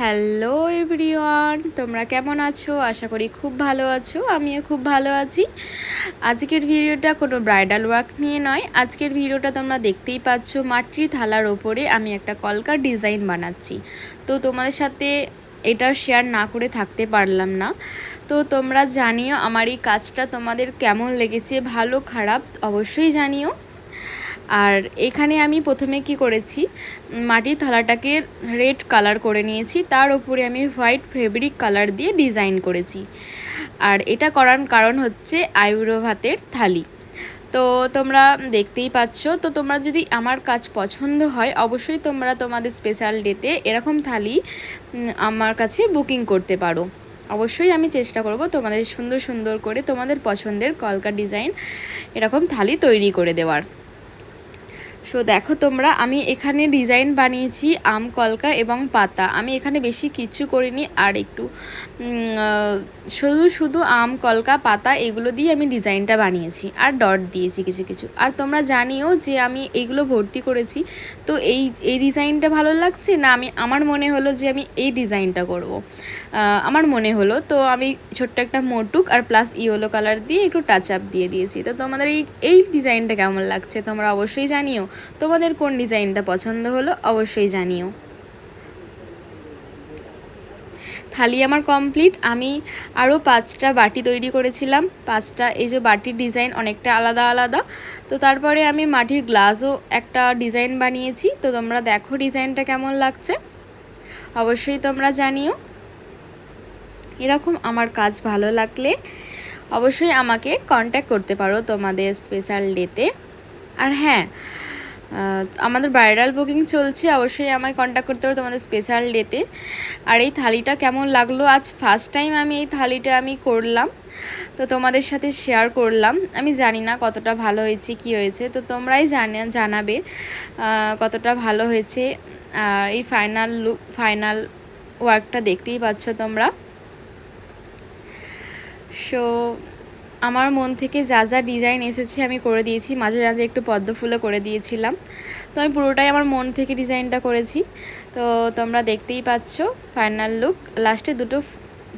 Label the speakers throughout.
Speaker 1: Hello everyone, তোমরা কেমন আছো? আশা করি খুব ভালো আছো, আমিও খুব ভালো আছি। আজকের ভিডিওটা কোনো ব্রাইডাল ওয়ার্ক নিয়ে নয়, আজকের ভিডিওটা তোমরা দেখতেই পাচ্ছ, মাটির থালার ওপরে আমি একটা কলকার ডিজাইন বানাচ্ছি। তো তোমাদের সাথে এটা শেয়ার না করে থাকতে পারলাম না। তো তোমরা জানিও আমার এই কাজটা তোমাদের কেমন লেগেছে, ভালো খারাপ অবশ্যই জানিও। আর এখানে আমি প্রথমে কি করেছি? মাটির থালাটাকে রেড কালার করে নিয়েছি। তার উপরে আমি হোয়াইট ফেব্রিক কালার দিয়ে ডিজাইন করেছি। আর এটা করার কারণ হচ্ছে আইব্রো ভাতের থালি। তো তোমরা দেখতেই পাচ্ছ। তো তোমরা যদি আমার কাজ পছন্দ হয়, অবশ্যই তোমরা তোমাদের স্পেশাল ডেতে এরকম থালি আমার কাছে বুকিং করতে পারো। অবশ্যই আমি চেষ্টা করব তোমাদের সুন্দর সুন্দর করে তোমাদের পছন্দের কলকা ডিজাইন এরকম থালি তৈরি করে দেওয়ার। সো দেখো তোমরা, আমি এখানে ডিজাইন বানিয়েছি আম, কলকা এবং পাতা। আমি এখানে বেশি কিচ্ছু করিনি, আর একটু শুধু শুধু আম, কলকা, পাতা, এগুলো দিয়ে আমি ডিজাইনটা বানিয়েছি, আর ডট দিয়েছি কিছু কিছু। আর তোমরা জানিও যে আমি এইগুলো ভর্তি করেছি, তো এই এই ডিজাইনটা ভালো লাগছে না আমি, আমার মনে হলো যে আমি এই ডিজাইনটা করব। আমার মনে হলো, তো আমি ছোট্ট একটা মোটুক আর প্লাস ইয়েলো কালার দিয়ে একটু টাচ আপ দিয়ে দিয়েছি। তো তোমাদের এই এই ডিজাইনটা কেমন লাগছে তোমরা অবশ্যই জানিও। তোমাদের কোন ডিজাইনটা পছন্দ হলো অবশ্যই জানিও। থালি আমার কমপ্লিট। আমি আরও পাঁচটা বাটি তৈরি করেছিলাম। পাঁচটা, এই যে বাটির ডিজাইন অনেকটা আলাদা আলাদা। তো তারপরে আমি মাটির গ্লাসও একটা ডিজাইন বানিয়েছি। তো তোমরা দেখো ডিজাইনটা কেমন লাগছে। অবশ্যই তোমরা জানিও। এরকম আমার কাজ ভালো লাগলে অবশ্যই আমাকে কন্ট্যাক্ট করতে পারো তোমাদের স্পেশাল ডেতে আর হ্যাঁ আমাদের ব্রাইডাল বুকিং চলছে, অবশ্যই আমায় কন্ট্যাক্ট করতে পারো তোমাদের স্পেশাল ডেতে আর এই থালিটা কেমন লাগল? আজ ফার্স্ট টাইম আমি এই থালিটা আমি করলাম, তো তোমাদের সাথে শেয়ার করলাম। আমি জানি না কতটা ভালো হয়েছে, কি হয়েছে, তো তোমরাই জানে, জানাবে কতটা ভালো হয়েছে। আর এই ফাইনাল লুক ফাইনাল ওয়ার্কটা দেখতেই পাচ্ছ তোমরা। সো আমার মন থেকে যা যা ডিজাইন এসেছে আমি করে দিয়েছি। মাঝে মাঝে একটু পদ্ম ফুলও করে দিয়েছিলাম। তো আমি পুরোটাই আমার মন থেকে ডিজাইনটা করেছি। তো তোমরা দেখতেই পাচ্ছ ফাইনাল লুক লাস্টে দুটো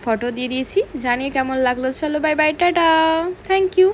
Speaker 1: ফটো দিয়ে দিয়েছি। জানিয়ে কেমন লাগল? চলো bye bye tata. Thank you